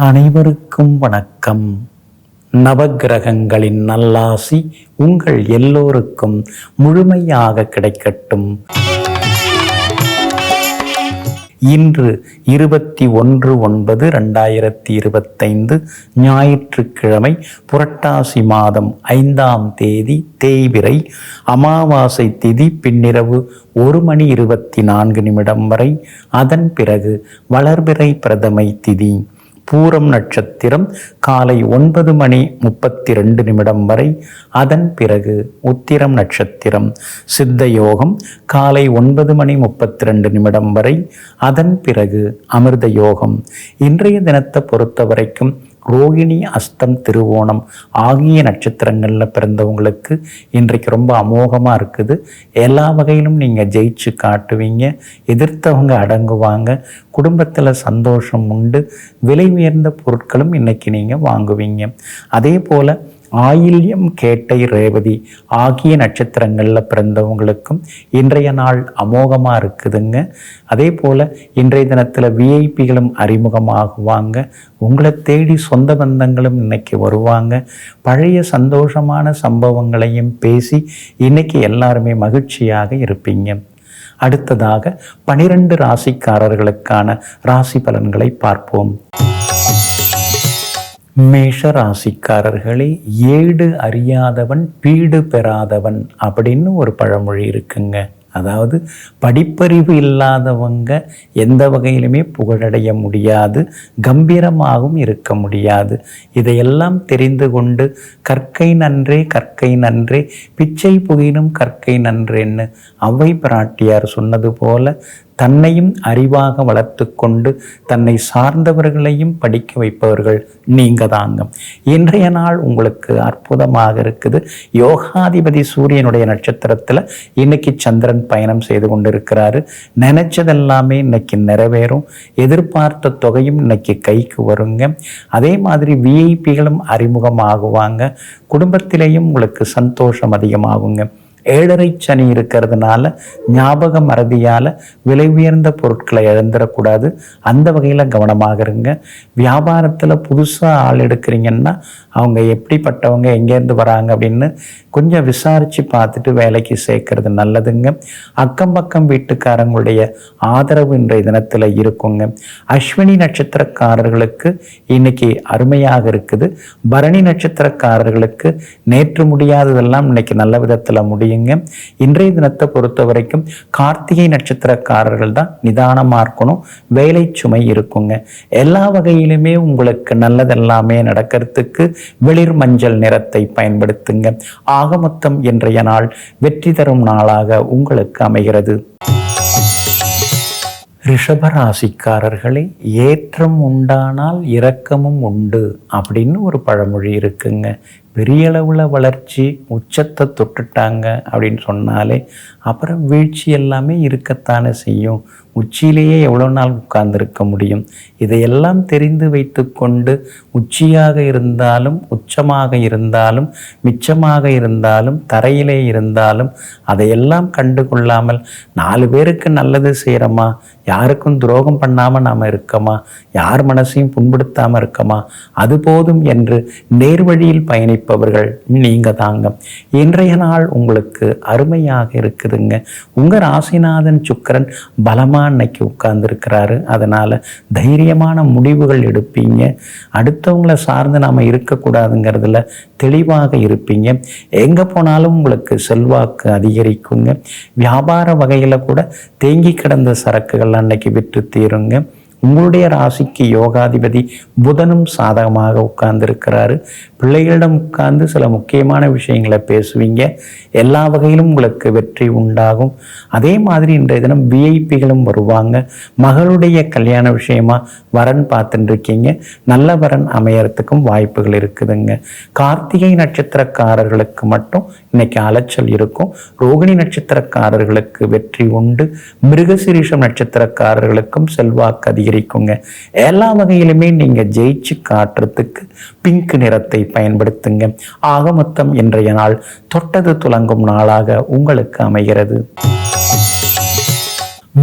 அனைவருக்கும் வணக்கம். நவக்கிரகங்களின் நல்லாசி உங்கள் எல்லோருக்கும் முழுமையாக கிடைக்கட்டும். இன்று இருபத்தி ஒன்று ஒன்பது ரெண்டாயிரத்தி இருபத்தைந்து ஞாயிற்றுக்கிழமை புரட்டாசி மாதம் ஐந்தாம் தேதி தேய்பிரை அமாவாசை திதி பின்னிரவு ஒரு மணி இருபத்தி நான்கு நிமிடம் வரை. அதன் பிறகு வளர்பிறை பிரதமை திதி. பூரம் நட்சத்திரம் காலை ஒன்பது மணி முப்பத்தி ரெண்டு நிமிடம் வரை. அதன் பிறகு உத்திரம் நட்சத்திரம். சித்த யோகம் காலை ஒன்பது மணி முப்பத்தி ரெண்டு நிமிடம் வரை. அதன் பிறகு அமிர்த யோகம். இன்றைய தினத்தை பொறுத்த வரைக்கும் ரோகிணி அஸ்தம் திருவோணம் ஆகிய நட்சத்திரங்களில் பிறந்தவங்களுக்கு இன்றைக்கு ரொம்ப அமோகமாக இருக்குது. எல்லா வகையிலும் நீங்கள் ஜெயிச்சு காட்டுவீங்க எதிர்த்தவங்க அடங்குவாங்க குடும்பத்தில் சந்தோஷம் உண்டு விலை உயர்ந்த பொருட்களும் இன்றைக்கி நீங்கள் வாங்குவீங்க. அதே போல் ஆயில்யம் கேட்டை ரேவதி ஆகிய நட்சத்திரங்களில் பிறந்தவங்களுக்கும் இன்றைய நாள் அமோகமாக இருக்குதுங்க. அதே போல் இன்றைய தினத்தில் விஐபிகளும் அறிமுகமாகுவாங்க. உங்களை தேடி சொந்த பந்தங்களும் இன்னைக்கு வருவாங்க. பழைய சந்தோஷமான சம்பவங்களையும் பேசி இன்னைக்கு எல்லாருமே மகிழ்ச்சியாக இருப்பீங்க. அடுத்ததாக பனிரெண்டு ராசிக்காரர்களுக்கான ராசி பலன்களை பார்ப்போம். மேஷ ராசிக்காரர்களே ஏடு அறியாதவன் பீடு பெறாதவன் அப்படின்னு ஒரு பழமொழி இருக்குங்க. அதாவது படிப்பறிவு இல்லாதவங்க எந்த வகையிலுமே புகழடைய முடியாது கம்பீரமாகவும் இருக்க முடியாது. இதையெல்லாம் தெரிந்து கொண்டு கற்கை நன்றே கற்கை நன்றே பிச்சை புகினும் கற்கை நன்றேன்னு அவ்வை பிராட்டியார் சொன்னது போல தன்னையும் அறிவாக வளர்த்து கொண்டு தன்னை சார்ந்தவர்களையும் படிக்க வைப்பவர்கள் நீங்க தாங்க இன்றைய நாள் உங்களுக்கு அற்புதமாக இருக்குது. யோகாதிபதி சூரியனுடைய நட்சத்திரத்தில் இன்னைக்கு சந்திரன் பயணம் செய்து கொண்டிருக்கிறாரு. நினைச்சதெல்லாமே இன்னைக்கு நிறைவேறும். எதிர்பார்த்த தொகையும் இன்னைக்கு கைக்கு வருங்க. அதே மாதிரி விஐபிகளும் அறிமுகமாகுவாங்க. குடும்பத்திலேயும் உங்களுக்கு சந்தோஷம் அதிகமாகுங்க. ஏழரை சனி இருக்கிறதுனால ஞாபக மறதியால் விலை உயர்ந்த பொருட்களை இழந்துடக்கூடாது. அந்த வகையில் கவனமாக இருங்க. வியாபாரத்தில் புதுசாக ஆள் எடுக்கிறீங்கன்னா அவங்க எப்படிப்பட்டவங்க எங்கேருந்து வராங்க அப்படின்னு கொஞ்சம் விசாரித்து பார்த்துட்டு வேலைக்கு சேர்க்கறது நல்லதுங்க. அக்கம் பக்கம் வீட்டுக்காரங்களுடைய ஆதரவு இன்றைய தினத்தில் இருக்குங்க. அஸ்வினி நட்சத்திரக்காரர்களுக்கு இன்னைக்கு அருமையாக இருக்குது. பரணி நட்சத்திரக்காரர்களுக்கு நேற்று முடியாததெல்லாம் இன்னைக்கு நல்ல விதத்தில் முடியும் செய்யுங்க. இன்றைய தினத்தை பொறுத்த வரைக்கும் கார்த்திகை நட்சத்திரக்காரர்கள் தான் நிதானமாக இருக்கணும் வேலை சுமை இருக்குங்க. எல்லா வகையிலுமே உங்களுக்கு நல்லதெல்லாமே நடக்கிறதுக்கு வெளிர் மஞ்சள் நிறத்தை பயன்படுத்துங்க. ஆக மொத்தம் இன்றைய நாள் வெற்றி தரும் நாளாக உங்களுக்கு அமைகிறது. ரிஷபராசிக்காரர்களே ஏற்றம் உண்டானால் இரக்கமும் உண்டு அப்படின்னு ஒரு பழமொழி இருக்குங்க. பெரிய அளவில் வளர்ச்சி உச்சத்தை தொட்டுட்டாங்க அப்படின்னு சொன்னாலே அப்புறம் வீழ்ச்சி எல்லாமே இருக்கத்தானே செய்யும். உச்சியிலேயே எவ்வளோ நாள் உட்கார்ந்திருக்க முடியும்? இதையெல்லாம் தெரிந்து வைத்துக்கொண்டு உச்சியாக இருந்தாலும் உச்சமாக இருந்தாலும் மிச்சமாக இருந்தாலும் தரையிலே இருந்தாலும் அதையெல்லாம் கண்டு கொள்ளாமல் நாலு பேருக்கு நல்லது செய்கிறோமா யாருக்கும் துரோகம் பண்ணாமல் நாம் இருக்கோமா? யார் மனசையும் புண்படுத்தாமல் இருக்கோமா? அது போதும் என்று நேர்வழியில் பயணிப்பவர்கள் நீங்கள் தாங்க. இன்றைய நாள் உங்களுக்கு அருமையாக இருக்குதுங்க. உங்கள் ராசிநாதன் சுக்கரன் பலமாக அன்னைக்கு உட்கார்ந்துருக்கிறாரு. அதனால் தைரியமான முடிவுகள் எடுப்பீங்க. அடுத்தவங்கள சார்ந்து நாம் இருக்கக்கூடாதுங்கிறதுல தெளிவாக இருப்பீங்க. எங்கே போனாலும் உங்களுக்கு செல்வாக்கு அதிகரிக்குங்க. வியாபார வகையில் கூட தேங்கி கிடந்த சரக்குகள் அன்னைக்கு விற்று தீருங்க. உங்களுடைய ராசிக்கு யோகாதிபதி புதனும் சாதகமாக உட்கார்ந்துருக்கிறாரு. பிள்ளைகளிடம் உட்கார்ந்து சில முக்கியமான விஷயங்களை பேசுவீங்க. எல்லா வகையிலும் உங்களுக்கு வெற்றி உண்டாகும். அதே மாதிரி இன்றைய தினம் விஐபிகளும் வருவாங்க. மகளுடைய கல்யாண விஷயமா வரன் பார்த்துட்டு இருக்கீங்க நல்ல வரன் அமையறதுக்கும் வாய்ப்புகள் இருக்குதுங்க. கார்த்திகை நட்சத்திரக்காரர்களுக்கு மட்டும் இன்னைக்கு அலைச்சல் இருக்கும். ரோகிணி நட்சத்திரக்காரர்களுக்கு வெற்றி உண்டு. மிருகசிரீஷம் நட்சத்திரக்காரர்களுக்கும் செல்வாக்கு அதிகரிக்குங்க. எல்லா வகையிலுமே நீங்க ஜெயிச்சு காட்டுறதுக்கு பிங்க் நிறத்தை பயன்படுத்துங்க. ஆக மொத்தம் இன்றைய நாள் தொட்டது துலங்கும் நாளாக உங்களுக்கு அமைகிறது.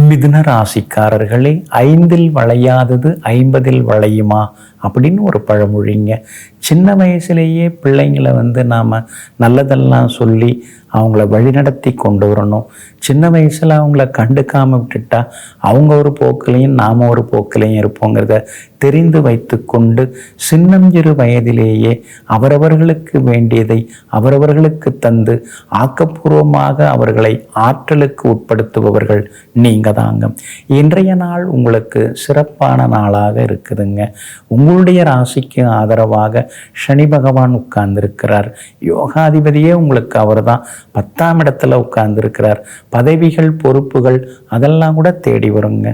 மிதுன ராசிக்காரர்களே ஐந்தில் வளையாதது ஐம்பதில் வளையுமா? அப்படின்னு ஒரு பழமொழிங்க. சின்ன வயசுலேயே பிள்ளைங்களை வந்து நாம் நல்லதெல்லாம் சொல்லி அவங்கள வழிநடத்தி கொண்டு வரணும். சின்ன வயசில் அவங்கள கண்டுக்காமல் விட்டுட்டா அவங்க ஒரு போக்கிலையும் நாம் ஒரு போக்கிலையும் இருப்போங்கிறத தெரிந்து வைத்து கொண்டு சின்னஞ்சிறு வயதிலேயே அவரவர்களுக்கு வேண்டியதை அவரவர்களுக்கு தந்து ஆக்கப்பூர்வமாக அவர்களை ஆற்றலுக்கு உட்படுத்துபவர்கள் நீங்கள் தாங்க இன்றைய நாள் உங்களுக்கு சிறப்பான நாளாக இருக்குதுங்க. உங்கள் உங்களுடைய ராசிக்கு ஆதரவாக சனி பகவான் உட்கார்ந்திருக்கிறார். யோகாதிபதியே உங்களுக்கு அவர் தான் பத்தாம் இடத்துல உட்கார்ந்திருக்கிறார். பதவிகள் பொறுப்புகள் அதெல்லாம் கூட தேடி வருங்க.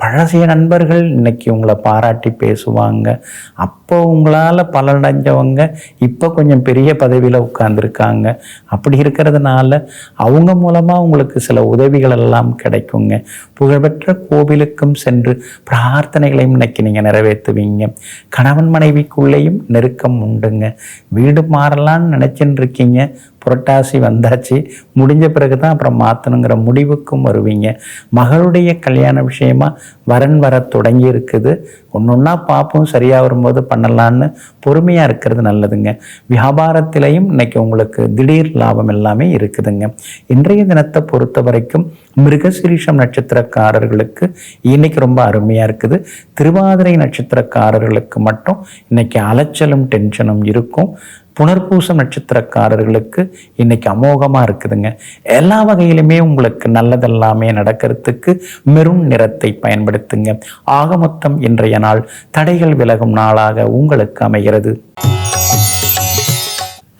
பழசிய நண்பர்கள் இன்னைக்கு உங்களை பாராட்டி பேசுவாங்க. அப்போ உங்களால் பலனடைஞ்சவங்க இப்போ கொஞ்சம் பெரிய பதவியில் உட்கார்ந்துருக்காங்க. அப்படி இருக்கிறதுனால அவங்க மூலமாக உங்களுக்கு சில உதவிகள் எல்லாம் கிடைக்குங்க. புகழ்பெற்ற கோவிலுக்கும் சென்று பிரார்த்தனைகளையும் இன்னைக்கு நீங்கள் நிறைவேற்றுவீங்க. கணவன் மனைவிக்குள்ளேயும் நெருக்கம் உண்டுங்க. வீடு மாறலான்னு நினச்சின்னு இருக்கீங்க புரட்டாசி வந்தாச்சு. முடிஞ்ச பிறகு தான் அப்புறம் மாற்றணுங்கிற முடிவுக்கும் வருவீங்க. மகளுடைய கல்யாண விஷயமா வரன் வர தொடங்கி இருக்குது ஒன்று ஒன்றா பார்ப்போம் சரியாக வரும்போது பண்ணலான்னு பொறுமையாக இருக்கிறது நல்லதுங்க. வியாபாரத்திலையும் இன்னைக்கு உங்களுக்கு திடீர் லாபம் எல்லாமே இருக்குதுங்க. இன்றைய தினத்தை பொறுத்த வரைக்கும் மிருகசிரீஷம் நட்சத்திரக்காரர்களுக்கு இன்னைக்கு ரொம்ப அருமையாக இருக்குது. திருவாதிரை நட்சத்திரக்காரர்களுக்கு மட்டும் இன்னைக்கு அலைச்சலும் டென்ஷனும் இருக்கும். புனர்பூசம் நட்சத்திரக்காரர்களுக்கு இன்னைக்கு அமோகமாக இருக்குதுங்க. எல்லா வகையிலுமே உங்களுக்கு நல்லதெல்லாமே நடக்கிறதுக்கு மெரும் நிறத்தை பயன்படுத்துங்க. ஆக மொத்தம் இன்றைய நாள் தடைகள் விலகும் நாளாக உங்களுக்கு அமைகிறது.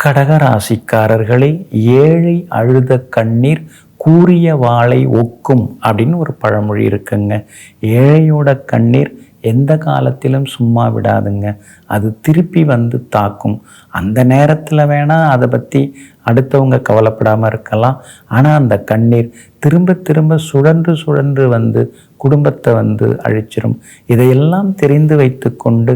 கடகராசிக்காரர்களே ஏழை அழுத கண்ணீர் கூறிய வாளை ஒக்கும் அப்படின்னு ஒரு பழமொழி இருக்குங்க. ஏழையோட கண்ணீர் எந்த காலத்திலும் சும்மா விடாதுங்க. அது திருப்பி வந்து தாக்கும். அந்த நேரத்தில் வேணால் அதை பற்றி அடுத்தவங்க கவலைப்படாமல் இருக்கலாம். ஆனால் அந்த கண்ணீர் திரும்ப திரும்ப சுழன்று சுழன்று வந்து குடும்பத்தை வந்து அழிச்சிரும். இதையெல்லாம் தெரிந்து வைத்து கொண்டு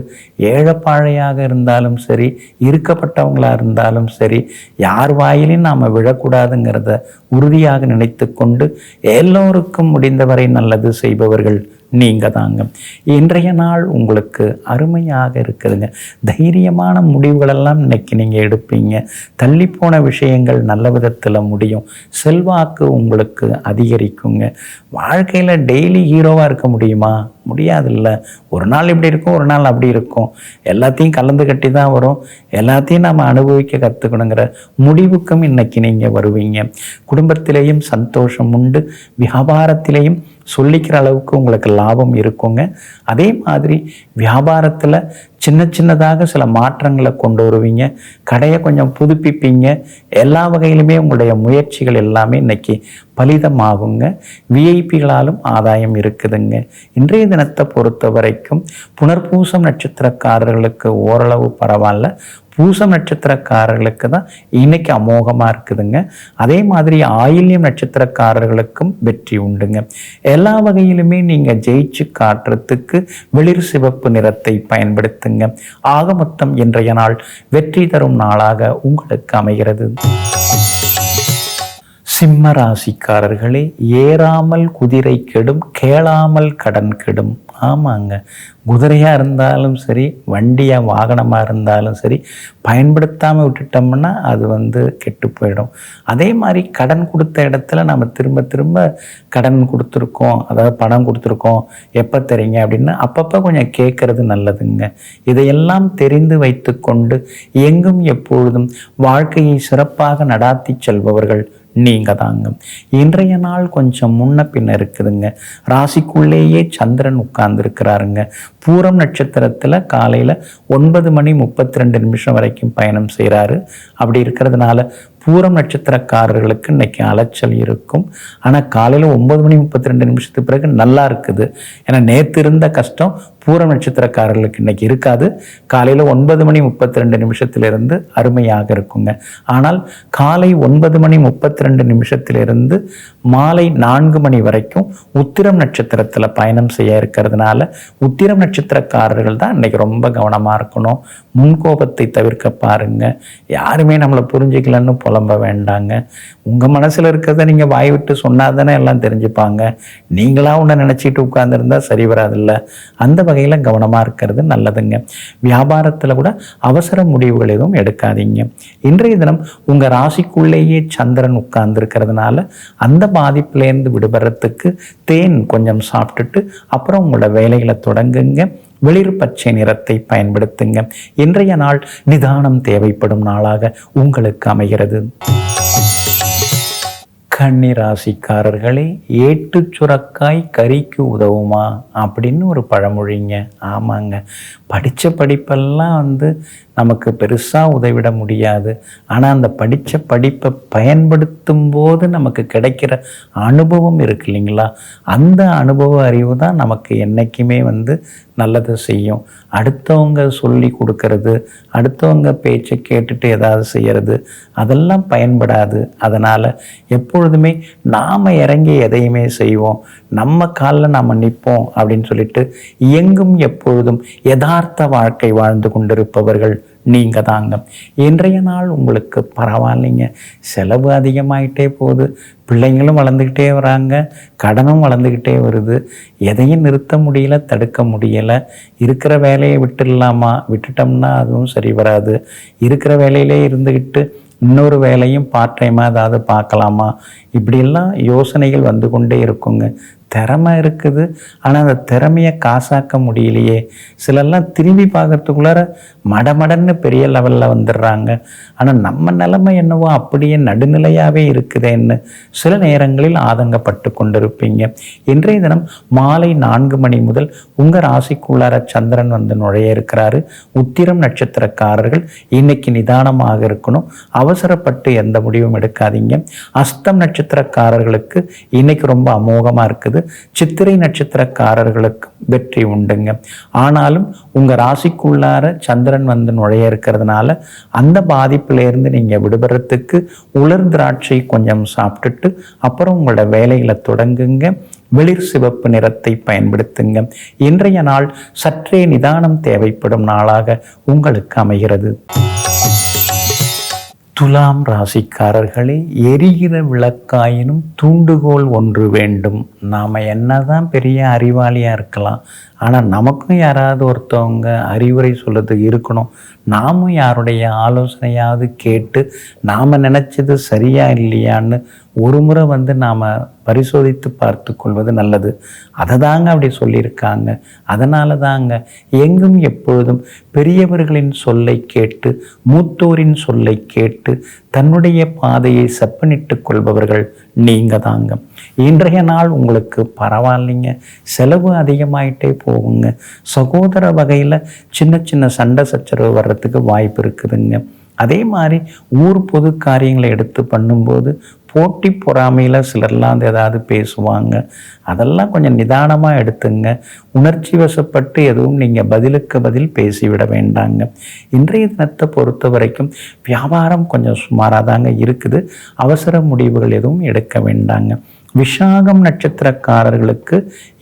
ஏழப்பாழையாக இருந்தாலும் சரி இருக்கப்பட்டவங்களாக இருந்தாலும் சரி யார் வாயிலையும் நாம் விழக்கூடாதுங்கிறத உறுதியாக நினைத்து கொண்டு எல்லோருக்கும் முடிந்தவரை நல்லது செய்பவர்கள் நீங்கள் தாங்க இன்றைய நாள் உங்களுக்கு அருமையாக இருக்குதுங்க. தைரியமான முடிவுகளெல்லாம் இன்னைக்கு நீங்கள் எடுப்பீங்க. தள்ளிப்போன விஷயங்கள் நல்ல விதத்தில் முடியும். செல்வாக்கு உங்களுக்கு அதிகரிக்குங்க. வாழ்க்கையில் டெய்லி ஹீரோவாக இருக்க முடியுமா? முடியாதுல்ல. ஒரு நாள் இப்படி இருக்கும் ஒரு நாள் அப்படி இருக்கும். எல்லாத்தையும் கலந்து கட்டி தான் வரும். எல்லாத்தையும் நம்ம அனுபவிக்க கற்றுக்கணுங்கிற முடிவுக்கும் இன்னைக்கு நீங்கள் வருவீங்க. குடும்பத்திலேயும் சந்தோஷம் உண்டு. வியாபாரத்திலேயும் சொல்லிக்கிற அளவுக்கு உங்களுக்கு லாபம் இருக்குங்க. அதே மாதிரி வியாபாரத்தில் சின்ன சின்னதாக சில மாற்றங்களை கொண்டு வருவீங்க. கடையை கொஞ்சம் புதுப்பிப்பீங்க. எல்லா வகையிலுமே உங்களுடைய முயற்சிகள் எல்லாமே இன்னைக்கு பலிதமாகுங்க. விஐபிகளாலும் ஆதாயம் இருக்குதுங்க. இன்றைய தினத்தை பொறுத்த வரைக்கும் புனர்பூசம் நட்சத்திரக்காரர்களுக்கு ஓரளவு பரவாயில்ல. பூசம் நட்சத்திரக்காரர்களுக்கு தான் இன்னைக்கு அமோகமாக இருக்குதுங்க. அதே மாதிரி ஆயில்யம் நட்சத்திரக்காரர்களுக்கும் வெற்றி உண்டுங்க. எல்லா வகையிலுமே நீங்கள் ஜெயிச்சு காட்டுறதுக்கு வெளிர் சிவப்பு நிறத்தை பயன்படுத்துங்க. ஆக மொத்தம் இன்றைய நாள் வெற்றி தரும் நாளாக உங்களுக்கு அமைகிறது. சிம்ம ராசிக்காரர்களே ஏறாமல் குதிரை கெடும் கேளாமல் கடன் கெடும். ஆமாங்க. குதிரையாக இருந்தாலும் சரி வண்டியாக வாகனமாக இருந்தாலும் சரி பயன்படுத்தாமல் விட்டுட்டோம்னா அது வந்து கெட்டு போயிடும். அதே மாதிரி கடன் கொடுத்த இடத்துல நம்ம திரும்ப திரும்ப கடன் கொடுத்துருக்கோம் அதாவது பணம் கொடுத்துருக்கோம் எப்போ தரீங்க அப்படின்னு அப்பப்போ கொஞ்சம் கேட்குறது நல்லதுங்க. இதையெல்லாம் தெரிந்து வைத்து கொண்டு எங்கும் எப்பொழுதும் வாழ்க்கையை சிறப்பாக நடாத்தி செல்பவர்கள் நீங்க தாங்க இன்றைய நாள் கொஞ்சம் முன்ன பின்ன இருக்குதுங்க. ராசிக்குள்ளேயே சந்திரன் உட்கார்ந்துருக்கிறாருங்க. பூரம் நட்சத்திரத்தில் காலையில் ஒன்பது மணி முப்பத்தி ரெண்டு நிமிஷம் வரைக்கும் பயணம் செய்கிறாரு அப்படி இருக்கிறதுனால பூரம் நட்சத்திரக்காரர்களுக்கு இன்னைக்கு அலைச்சல் இருக்கும். ஆனால் காலையில் ஒன்பது மணி முப்பத்தி ரெண்டு நிமிஷத்துக்கு பிறகு நல்லா இருக்குது. ஏன்னா நேற்று இருந்த கஷ்டம் பூரம் நட்சத்திரக்காரர்களுக்கு இன்னைக்கு இருக்காது. காலையில் ஒன்பது மணி முப்பத்தி ரெண்டு நிமிஷத்திலிருந்து அருமையாக இருக்குங்க. ஆனால் காலை ஒன்பது மணி முப்பத்தி ரெண்டு நிமிஷத்திலிருந்து மாலை நான்கு மணி வரைக்கும் உத்திரம் நட்சத்திரத்தில் பயணம் செய்ய இருக்கிறதுனால உத்திரம் நட்சத்திரக்காரர்கள் தான் இன்னைக்கு ரொம்ப கவனமாக இருக்கணும். முன்கோபத்தை தவிர்க்க பாருங்க. யாருமே நம்மளை புரிஞ்சுக்கலன்னு புலம்ப வேண்டாங்க. உங்கள் மனசில் இருக்கிறத நீங்கள் வாய் விட்டு சொன்னால் தானே எல்லாம் தெரிஞ்சுப்பாங்க. நீங்களாக ஒன்று நினச்சிட்டு உட்காந்துருந்தா சரி வராதில்ல. அந்த வகை வகையில் கவனமாக இருக்கிறது நல்லதுங்க. வியாபாரத்தில் கூட அவசர முடிவுகள் எதுவும் எடுக்காதீங்க. இன்றைய தினம் உங்கள் ராசிக்குள்ளேயே சந்திரன் உட்கார்ந்து இருக்கிறதுனால அந்த பாதிப்புலேருந்து விடுபடுறதுக்கு தேன் கொஞ்சம் சாப்பிட்டுட்டு அப்புறம் உங்களோட வேலைகளை தொடங்குங்க. வெளிர் பச்சை நிறத்தை பயன்படுத்துங்க. இன்றைய நாள் நிதானம் தேவைப்படும் நாளாக உங்களுக்கு அமைகிறது. கன்னி ராசிக்காரர்களே ஏட்டு சுரக்காய் கறிக்கு உதவுமா அப்படின்னு ஒரு பழமொழிங்க. ஆமாங்க. படித்த படிப்பெல்லாம் வந்து நமக்கு பெருசாக உதவிட முடியாது. ஆனால் அந்த படித்த படிப்பை பயன்படுத்தும் போது நமக்கு கிடைக்கிற அனுபவம் இருக்கு இல்லைங்களா? அந்த அனுபவ அறிவு தான் நமக்கு என்றைக்குமே வந்து நல்லது செய்யும். அடுத்தவங்க சொல்லி கொடுக்கறது அடுத்தவங்க பேச்சை கேட்டுட்டு ஏதாவது செய்கிறது அதெல்லாம் பயன்படாது. அதனால் எப்பொழுதுமே நாம் இறங்கி எதையுமே செய்வோம். நம்ம காலில் நாம் நிற்போம் அப்படின்னு சொல்லிட்டு எங்கும் எப்பொழுதும் யதார்த்த வாழ்க்கை வாழ்ந்து கொண்டிருப்பவர்கள் நீங்கள் தாங்க இன்றைய நாள் உங்களுக்கு பரவாயில்லைங்க. செலவு அதிகமாயிட்டே போகுது. பிள்ளைங்களும் வளர்ந்துக்கிட்டே வராங்க. கடனும் வளர்ந்துக்கிட்டே வருது. எதையும் நிறுத்த முடியல தடுக்க முடியலை. இருக்கிற வேலையை விட்டுடலாமா? விட்டுட்டோம்னா அதுவும் சரி வராது. இருக்கிற வேலையிலே இருந்துக்கிட்டு இன்னொரு வேலையும் பார்ட் டைமாக ஏதாவது பார்க்கலாமா? இப்படியெல்லாம் யோசனைகள் வந்து கொண்டே இருக்குங்க. திறமை இருக்குது. ஆனால் அந்த திறமையை காசாக்க முடியலையே. சிலர்லாம் திரும்பி பார்க்கறதுக்குள்ளார மடமடன்னு பெரிய லெவலில் வந்துடுறாங்க. ஆனால் நம்ம நிலைமை என்னவோ அப்படியே நடுநிலையாகவே இருக்குதேன்னு சில நேரங்களில் ஆதங்கப்பட்டு கொண்டிருப்பீங்க. இன்றைய தினம் மாலை நான்கு மணி முதல் உங்கள் ராசிக்குள்ளார சந்திரன் வந்து நுழைய இருக்கிறாரு. உத்திரம் நட்சத்திரக்காரர்கள் இன்னைக்கு நிதானமாக இருக்கணும். அவசரப்பட்டு எந்த முடிவும் எடுக்காதீங்க. அஸ்தம் நட்சத்திரக்காரர்களுக்கு இன்னைக்கு ரொம்ப அமோகமாக இருக்குது. சித்திரை நட்சத்திரக்காரர்களுக்கு வெற்றி உண்டுங்க. ஆனாலும் உங்கள் ராசிக்குள்ளார சந்திரன் வந்து நுழைய இருக்கிறதுனால அந்த பாதிப்பிலேருந்து நீங்கள் விடுபடுறதுக்கு உலர் திராட்சை கொஞ்சம் சாப்பிட்டுட்டு அப்புறம் உங்களோட வேலையில் தொடங்குங்க. வெளிர் சிவப்பு நிறத்தை பயன்படுத்துங்க. இன்றைய நாள் சற்றே நிதானம் தேவைப்படும் நாளாக உங்களுக்கு அமைகிறது. துலாம் ராசிக்காரர்களே எரிகிற விளக்காயினும் தூண்டுகோல் ஒன்று வேண்டும். நாம் என்னதான் பெரிய அறிவாளியாக இருக்கலாம். ஆனால் நமக்கும் யாராவது ஒருத்தவங்க அறிவுரை சொல்கிறதுக்கு இருக்கணும். நாமும் யாருடைய ஆலோசனையாவது கேட்டு நாம் நினச்சது சரியா இல்லையான்னு ஒரு முறை வந்து நாம் பரிசோதித்து பார்த்து கொள்வது நல்லது. அதை தாங்க அப்படி சொல்லியிருக்காங்க. அதனால தாங்க எங்கும் எப்பொழுதும் பெரியவர்களின் சொல்லை கேட்டு மூத்தோரின் சொல்லை கேட்டு தன்னுடைய பாதையை செப்பனிட்டு கொள்பவர்கள் நீங்கள் தாங்க இன்றைய நாள் உங்களுக்கு பரவாயில்லைங்க. செலவு அதிகமாயிட்டே போகுங்க. சகோதர வகையில் சின்ன சின்ன சண்டை சச்சரவு வர்றதுக்கு வாய்ப்பு இருக்குதுங்க. அதே மாதிரி ஊர் பொது காரியங்களை எடுத்து பண்ணும்போது போட்டி பொறாமையில் சிலர்லாம் ஏதாவது பேசுவாங்க. அதெல்லாம் கொஞ்சம் நிதானமாக எடுத்துங்க. உணர்ச்சி வசப்பட்டு எதுவும் நீங்கள் பதிலுக்கு பதில் பேசிவிட வேண்டாங்க. இன்றைய தினத்தை பொறுத்த வரைக்கும் வியாபாரம் கொஞ்சம் சுமாராக தாங்க இருக்குது. அவசர முடிவுகள் எதுவும் எடுக்க வேண்டாங்க. விஷாகம் நட்சத்திரக்காரர்களுக்கு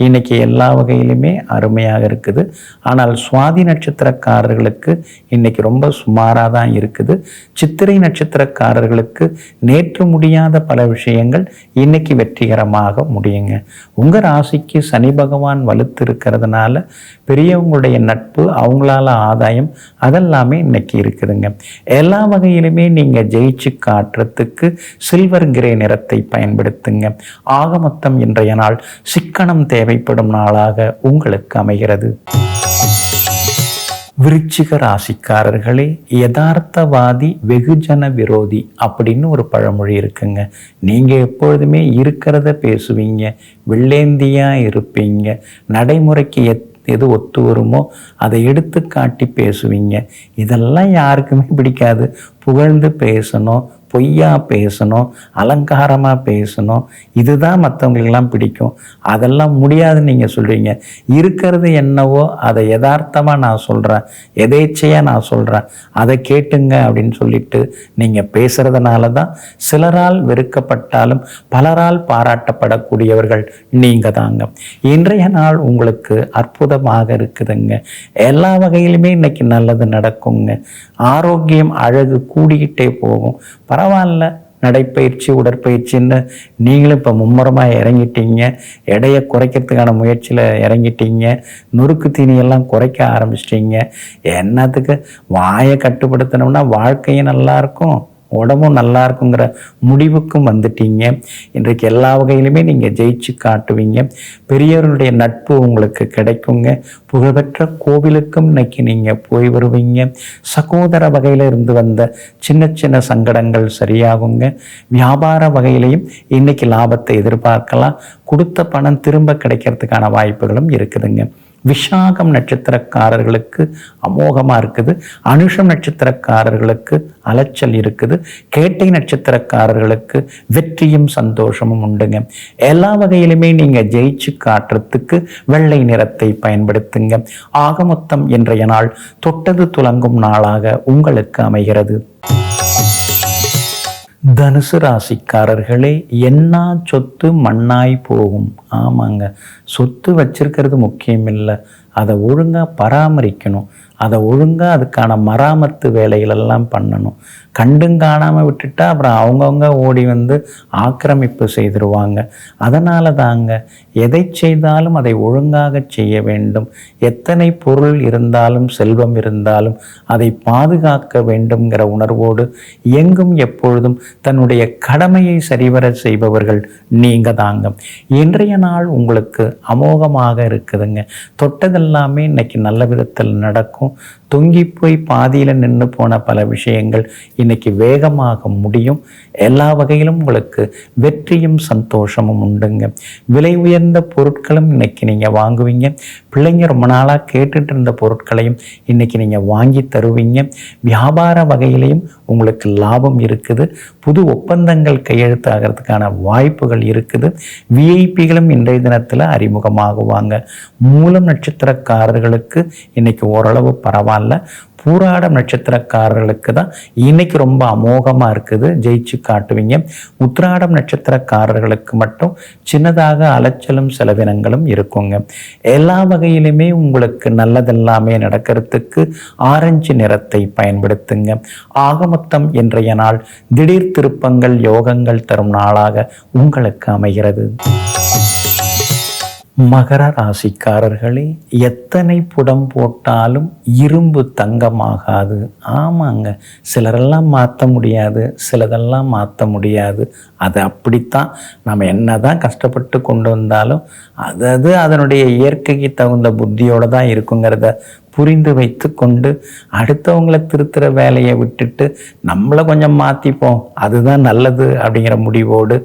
இன்னைக்கு எல்லா வகையிலுமே அருமையாக இருக்குது. ஆனால் சுவாதி நட்சத்திரக்காரர்களுக்கு இன்னைக்கு ரொம்ப சுமாராக தான் இருக்குது. சித்திரை நட்சத்திரக்காரர்களுக்கு நேற்று முடியாத பல விஷயங்கள் இன்னைக்கு வெற்றிகரமாக முடியுங்க. உங்கள் ராசிக்கு சனி பகவான் வலுத்து இருக்கிறதுனால பெரியவங்களுடைய நட்பு அவங்களால ஆதாயம் அதெல்லாமே இன்னைக்கு இருக்குதுங்க. எல்லா வகையிலுமே நீங்கள் ஜெயிச்சு காட்டுறதுக்கு சில்வர் கிரே நிறத்தை பயன்படுத்துங்க. ஆக மொத்தம் இன்றைய நாள் சிக்கனம் தேவைப்படும் நாளாக உங்களுக்கு அமைகிறது. விருச்சிக ராசிக்காரர்களே யதார்த்தவாதி வெகுஜன விரோதி அப்படின்னு ஒரு பழமொழி இருக்குங்க. நீங்கள் எப்பொழுதுமே இருக்கிறத பேசுவீங்க வெள்ளேந்தியாக இருப்பீங்க நடைமுறைக்கு எத் எது ஒத்து வருமோ அதை எடுத்து காட்டி பேசுவீங்க. இதெல்லாம் யாருக்குமே பிடிக்காது. புகழ்ந்து பேசணும் பொய்யா பேசணும் அலங்காரமாக பேசணும் இதுதான் மற்றவங்களுக்கெல்லாம் பிடிக்கும். அதெல்லாம் முடியாதுன்னு நீங்கள் சொல்கிறீங்க இருக்கிறது என்னவோ அதை யதார்த்தமாக நான் சொல்கிறேன் எதேச்சையாக நான் சொல்கிறேன் அதை கேட்டுங்க அப்படின்னு சொல்லிட்டு நீங்கள் பேசுகிறதுனால தான் சிலரால் வெறுக்கப்பட்டாலும் பலரால் பாராட்டப்படக்கூடியவர்கள் நீங்கள் தாங்க. இன்றைய நாள் உங்களுக்கு அற்புதமாக இருக்குதுங்க. எல்லா வகையிலுமே இன்னைக்கு நல்லது நடக்குங்க. ஆரோக்கியம் அழகு கூடிக்கிட்டே போகும். பரவாயில்ல. நடைப்பயிற்சி உடற்பயிற்சின்னு நீங்களும் இப்போ மும்முரமாக இறங்கிட்டீங்க. எடையை குறைக்கிறதுக்கான முயற்சியில் இறங்கிட்டீங்க. நொறுக்கு தீனியெல்லாம் குறைக்க ஆரம்பிச்சிட்டீங்க. என்னத்துக்கு? வாயை கட்டுப்படுத்தினோம்னா வாழ்க்கையும் நல்லா இருக்கும். உடம்பும் நல்லா இருக்குங்கிற முடிவுக்கும் வந்துட்டீங்க. இன்றைக்கு எல்லா வகையிலுமே நீங்கள் ஜெயிச்சு காட்டுவீங்க. பெரியவர்களுடைய நட்பு உங்களுக்கு கிடைக்குங்க. புகழ்பெற்ற கோவிலுக்கும் இன்னைக்கு நீங்கள் போய் வருவீங்க. சகோதர வகையில் இருந்து வந்த சின்ன சின்ன சங்கடங்கள் சரியாகுங்க. வியாபார வகையிலையும் இன்னைக்கு லாபத்தை எதிர்பார்க்கலாம். கொடுத்த பணம் திரும்ப கிடைக்கிறதுக்கான வாய்ப்புகளும் இருக்குதுங்க. விஷாகம் நட்சத்திரக்காரர்களுக்கு அமோகமாக இருக்குது. அனுஷம் நட்சத்திரக்காரர்களுக்கு அலைச்சல் இருக்குது. கேட்டை நட்சத்திரக்காரர்களுக்கு வெற்றியும் சந்தோஷமும் உண்டுங்க. எல்லா வகையிலுமே நீங்கள் ஜெயிச்சு காட்டுறதுக்கு வெள்ளை நிறத்தை பயன்படுத்துங்க. ஆகமொத்தம் இன்றைய நாள் தொட்டது துலங்கும் நாளாக உங்களுக்கு அமைகிறது. தனுசு ராசிக்காரர்களே என்ன சொத்து மண்ணாய் போகும்? ஆமாங்க. சொத்து வச்சிருக்கிறது முக்கியமில்லை. அதை ஒழுங்காக பராமரிக்கணும். அதை ஒழுங்காக அதுக்கான மராமத்து வேலைகளெல்லாம் பண்ணணும். கண்டும் காணாமல் விட்டுட்டா அப்புறம் அவங்கவுங்க ஓடி வந்து ஆக்கிரமிப்பு செய்திருவாங்க. அதனால தாங்க எதை செய்தாலும் அதை ஒழுங்காக செய்ய வேண்டும். எத்தனை பொருள் இருந்தாலும் செல்வம் இருந்தாலும் அதை பாதுகாக்க வேண்டும்ங்கிற உணர்வோடு எங்கும் எப்பொழுதும் தன்னுடைய கடமையை சரிவர செய்பவர்கள் நீங்க தாங்க. இன்றைய நாள் உங்களுக்கு அமோகமாக இருக்குதுங்க. தொட்டதெல்லாமே இன்னைக்கு நல்ல விதத்தில் நடக்கும். então தொங்கி போய் பாதியில் நின்று போன பல விஷயங்கள் இன்னைக்கு வேகமாக முடியும். எல்லா வகையிலும் உங்களுக்கு வெற்றியும் சந்தோஷமும் உண்டுங்க. விலை உயர்ந்த பொருட்களும் இன்னைக்கு நீங்கள் வாங்குவீங்க. பிள்ளைங்க ரொம்ப நாளாக கேட்டுட்டு இருந்த பொருட்களையும் இன்னைக்கு நீங்கள் வாங்கி தருவீங்க. வியாபார வகையிலையும் உங்களுக்கு லாபம் இருக்குது. புது ஒப்பந்தங்கள் கையெழுத்தாகிறதுக்கான வாய்ப்புகள் இருக்குது. விஐபிகளும் இன்றைய தினத்தில் அறிமுகமாகுவாங்க. மூலம் நட்சத்திரக்காரர்களுக்கு இன்னைக்கு ஓரளவு பரவாயில்ல. பூராடம் நட்சத்திரக்காரர்களுக்கு தான் இன்னைக்கு ரொம்ப அமோகமாக இருக்குது. ஜெயிச்சு காட்டுவீங்க. உத்ராடம் நட்சத்திரக்காரர்களுக்கு மட்டும் சின்னதாக அலைச்சலும் செலவினங்களும் இருக்குங்க. எல்லா வகையிலுமே உங்களுக்கு நல்லதெல்லாமே நடக்கிறதுக்கு ஆரஞ்சு நிறத்தை பயன்படுத்துங்க. ஆகமொத்தம் இன்றைய நாள் திடீர் திருப்பங்கள் யோகங்கள் தரும் நாளாக உங்களுக்கு அமைகிறது. மகர ராசிக்காரர்களே எத்தனை புடம் போட்டாலும் இரும்பு தங்கமாகாது. ஆமாங்க சிலரெல்லாம் மாற்ற முடியாது சிலதெல்லாம் மாற்ற முடியாது. அது அப்படித்தான். நம்ம என்ன தான் கஷ்டப்பட்டு கொண்டு வந்தாலும் அது அது அதனுடைய இயற்கைக்கு தகுந்த புத்தியோடு தான் இருக்குங்கிறத புரிந்து வைத்து கொண்டு அடுத்தவங்களை திருத்துற வேலையை விட்டுட்டு நம்மளை கொஞ்சம் மாற்றிப்போம் அதுதான் நல்லது அப்படிங்கிற முடிவோடு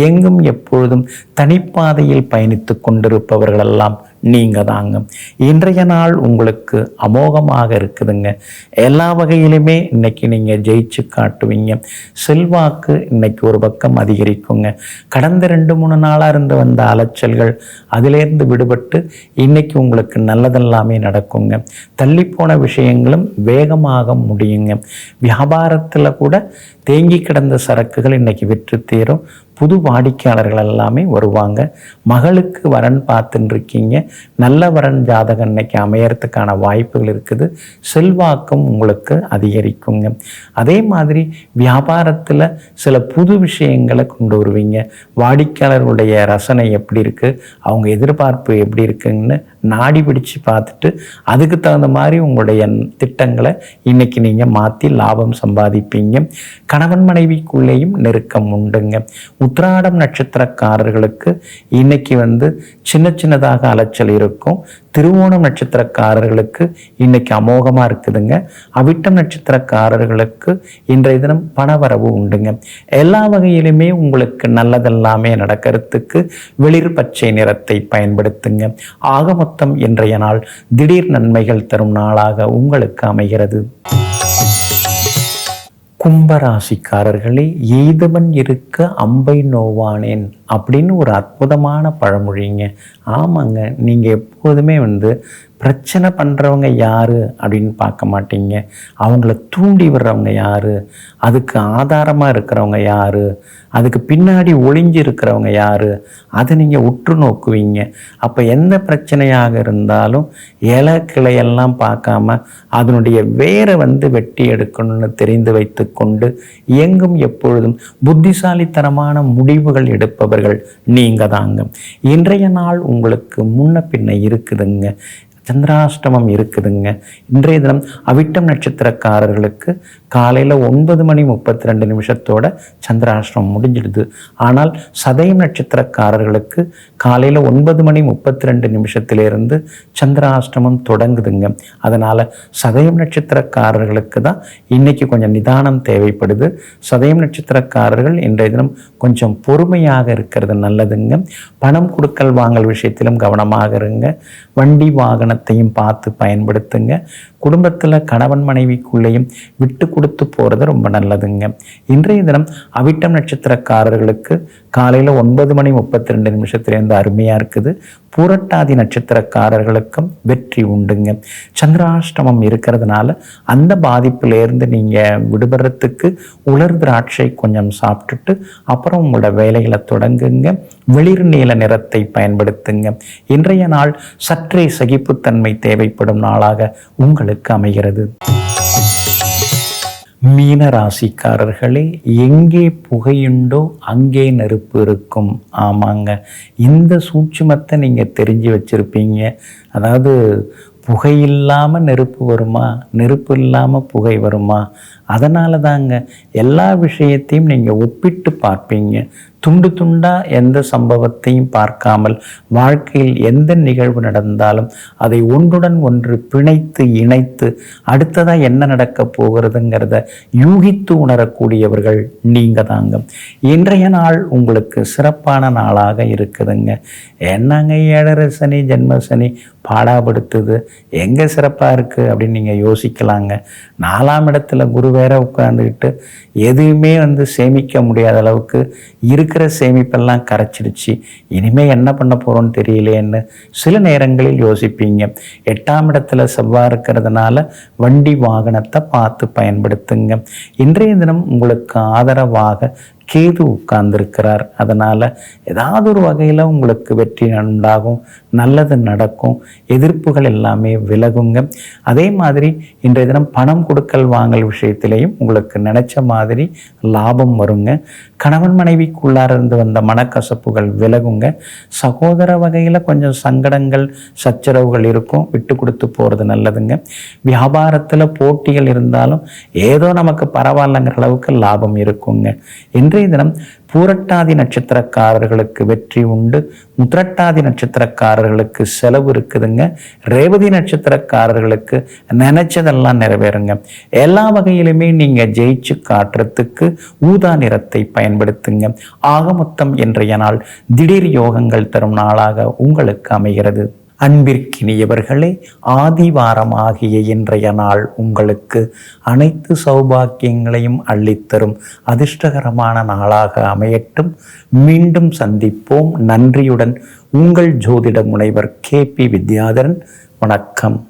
எங்கும் எப்பொழுதும் தனிப்பாதையில் பயணித்து இருப்பவர்களெல்லாம் நீங்கள் தாங்க இன்றைய நாள் உங்களுக்கு அமோகமாக இருக்குதுங்க. எல்லா வகையிலுமே இன்றைக்கி நீங்கள் ஜெயிச்சு காட்டுவீங்க. செல்வாக்கு இன்றைக்கி ஒரு பக்கம் அதிகரிக்குங்க. கடந்த ரெண்டு மூணு நாளாக இருந்து வந்த அலைச்சல்கள் அதிலேருந்து விடுபட்டு இன்னைக்கு உங்களுக்கு நல்லதெல்லாமே நடக்குங்க. தள்ளிப்போன விஷயங்களும் வேகமாக முடியுங்க. வியாபாரத்தில் கூட தேங்கி கிடந்த சரக்குகள் இன்னைக்கு விற்று தீரும். புது வாடிக்கையாளர்கள் எல்லாமே வருவாங்க. மகளுக்கு வரன் பார்த்துட்டு இருக்கீங்க நல்ல வரன் ஜாதகம் இன்னைக்கு அமையறதுக்கான வாய்ப்புகள் இருக்குது. செல்வாக்கும் உங்களுக்கு அதிகரிக்குங்க அதே மாதிரி வியாபாரத்தில் சில புது விஷயங்களை கொண்டு வருவீங்க. வாடிக்கையாளர்களுடைய ரசனை எப்படி இருக்குது அவங்க எதிர்பார்ப்பு எப்படி இருக்குங்கன்னு நாடி பிடிச்சு பார்த்துட்டு அதுக்கு தகுந்த மாதிரி உங்களுடைய திட்டங்களை இன்னைக்கு நீங்கள் மாற்றி லாபம் சம்பாதிப்பீங்க. கணவன் மனைவிக்குள்ளேயும் நெருக்கம் உண்டுங்க. உத்ராடம் நட்சத்திரக்காரர்களுக்கு இன்னைக்கு வந்து சின்ன சின்னதாக அலைச்சல் இருக்கும். திருவோணம் நட்சத்திரக்காரர்களுக்கு இன்னைக்கு அமோகமாக இருக்குதுங்க. அவிட்டம் நட்சத்திரக்காரர்களுக்கு இன்றைய தினம் பணவரவு உண்டுங்க. எல்லா வகையிலுமே உங்களுக்கு நல்லதெல்லாமே நடக்கிறதுக்கு வெளிர் பச்சை நிறத்தை பயன்படுத்துங்க. ஆக மொத்தம் இன்றைய நாள் திடீர் நன்மைகள் தரும் நாளாக உங்களுக்கு அமைகிறது. கும்பராசிக்காரர்களே எய்தவன் இருக்க அம்பை நோவானேன். அப்படின்னு ஒரு அற்புதமான பழமொழிங்க. ஆமாங்க நீங்கள் எப்போதுமே வந்து பிரச்சனை பண்ணுறவங்க யார் அப்படின்னு பார்க்க மாட்டீங்க. அவங்கள தூண்டி விடுறவங்க யார்? அதுக்கு ஆதாரமாக இருக்கிறவங்க யார்? அதுக்கு பின்னாடி ஒளிஞ்சு இருக்கிறவங்க யார்? அதை நீங்கள் உற்று நோக்குவீங்க. அப்போ எந்த பிரச்சனையாக இருந்தாலும் இலை கிளையெல்லாம் பார்க்காம அதனுடைய வேரை வந்து வெட்டி எடுக்கணும்னு தெரிந்து வைத்து கொண்டு இயங்கும் எப்பொழுதும் புத்திசாலித்தனமான முடிவுகள் எடுப்பவர் எடுப்பவர்கள் நீங்கள் தாங்க இன்றைய நாள் உங்களுக்கு முன்ன பின்ன இருக்குதுங்க. சந்திராஷ்டமம் இருக்குதுங்க. இன்றைய தினம் அவிட்டம் நட்சத்திரக்காரர்களுக்கு காலையில் ஒன்பது மணி முப்பத்தி ரெண்டு நிமிஷத்தோட சந்திராஷ்டிரம் முடிஞ்சிடுது. ஆனால் சதயம் நட்சத்திரக்காரர்களுக்கு காலையில் ஒன்பது மணி முப்பத்தி ரெண்டு நிமிஷத்திலிருந்து சந்திராஷ்டிரமம் தொடங்குதுங்க. அதனால் சதயம் நட்சத்திரக்காரர்களுக்கு தான் இன்றைக்கி கொஞ்சம் நிதானம் தேவைப்படுது. சதயம் நட்சத்திரக்காரர்கள் இன்றைய தினம் கொஞ்சம் பொறுமையாக இருக்கிறது நல்லதுங்க. பணம் கொடுக்கல் வாங்கல் விஷயத்திலும் கவனமாக இருங்க. வண்டி வாகனத்தையும் பார்த்து பயன்படுத்துங்க. குடும்பத்தில் கணவன் மனைவிக்குள்ளேயும் விட்டு கொடுத்து போகிறது ரொம்ப நல்லதுங்க. இன்றைய தினம் அவிட்டம் நட்சத்திரக்காரர்களுக்கு காலையில் ஒன்பது மணி முப்பத்தி ரெண்டு நிமிஷத்துலேருந்து அருமையாக இருக்குது. பூரட்டாதி நட்சத்திரக்காரர்களுக்கும் வெற்றி உண்டுங்க. சந்திராஷ்டமம் இருக்கிறதுனால அந்த பாதிப்பிலேருந்து நீங்கள் விடுபடுறதுக்கு உலர் திராட்சை கொஞ்சம் சாப்பிட்டுட்டு அப்புறம் உங்களோட வேலைகளை தொடங்குங்க. வெளிர் நீல நிறத்தை பயன்படுத்துங்க. இன்றைய நாள் சற்றே சகிப்புத்தன்மை தேவைப்படும் நாளாக உங்களுக்கு அமைகிறது. மீன ராசிக்காரர்களே எங்கே புகையுண்டோ அங்கே நெருப்பு இருக்கும். ஆமாங்க. இந்த சூட்சுமத்தை நீங்கள் தெரிஞ்சு வச்சுருப்பீங்க. அதாவது புகை இல்லாமல் நெருப்பு வருமா? நெருப்பு இல்லாமல் புகை வருமா? அதனால தாங்க எல்லா விஷயத்தையும் நீங்கள் ஒப்பிட்டு பார்ப்பீங்க. துண்டு துண்டாக எந்த சம்பவத்தையும் பார்க்காமல் வாழ்க்கையில் எந்த நிகழ்வு நடந்தாலும் அதை ஒன்றுடன் ஒன்று பிணைத்து இணைத்து அடுத்ததாக என்ன நடக்க போகிறதுங்கிறத யூகித்து உணரக்கூடியவர்கள் நீங்கள் தாங்க இன்றைய நாள் உங்களுக்கு சிறப்பான நாளாக இருக்குதுங்க. என்னங்க ஏழரை சனி ஜென்ம சனி பாடாப்படுத்துது எங்கே சிறப்பாக இருக்குது அப்படின்னு நீங்கள் யோசிக்கலாங்க. நாலாம் இடத்துல குருவை வேற உட்காந்துக்கிட்டு எதுவுமே வந்து சேமிக்க முடியாத அளவுக்கு இருக்கிற சேமிப்பெல்லாம் கரைச்சிடுச்சு. இனிமேல் என்ன பண்ண போகிறோன்னு தெரியலேன்னு சில நேரங்களில் யோசிப்பீங்க. எட்டாம் இடத்துல செவ்வாய் இருக்கிறதுனால வண்டி வாகனத்தை பார்த்து பயன்படுத்துங்க. இன்றைய தினம் உங்களுக்கு ஆதரவாக கேது உட்கார்ந்திருக்கிறார். அதனால் ஏதாவது ஒரு வகையில் உங்களுக்கு வெற்றி உண்டாகும் நல்லது நடக்கும் எதிர்ப்புகள் எல்லாமே விலகுங்க. அதே மாதிரி இன்றைய தினம் பணம் கொடுக்கல் வாங்கல் விஷயத்திலையும் உங்களுக்கு நினச்ச மாதிரி லாபம் வருங்க. கணவன் மனைவிக்குள்ளார இருந்து வந்த மனக்கசப்புகள் விலகுங்க. சகோதர வகையில் கொஞ்சம் சங்கடங்கள் சச்சரவுகள் இருக்கும். விட்டு கொடுத்து போகிறது நல்லதுங்க. வியாபாரத்தில் போட்டிகள் இருந்தாலும் ஏதோ நமக்கு பரவாயில்லைங்கிற அளவுக்கு லாபம் இருக்குங்க. இன்றைய தினம் பூரட்டாதி நட்சத்திரக்காரர்களுக்கு வெற்றி உண்டு. முத்திரட்டாதி நட்சத்திரக்காரர்களுக்கு செலவு இருக்குதுங்க. ரேவதி நட்சத்திரக்காரர்களுக்கு நினைச்சதெல்லாம் நிறைவேறுங்க. எல்லா வகையிலுமே நீங்க ஜெயிச்சு காட்டுறதுக்கு ஊதா நிறத்தை பயன்படுத்துங்க. ஆக மொத்தம் இன்றைய நாள் திடீர் யோகங்கள் தரும் நாளாக உங்களுக்கு அமைகிறது. அன்பிற்கினியவர்களே ஆதிவாரமாகிய இன்றைய நாள் உங்களுக்கு அனைத்து சௌபாக்கியங்களையும் அள்ளித்தரும் அதிர்ஷ்டகரமான நாளாக அமையட்டும். மீண்டும் சந்திப்போம். நன்றியுடன் உங்கள் ஜோதிட முனைவர் கே பி வித்யாதரன். வணக்கம்.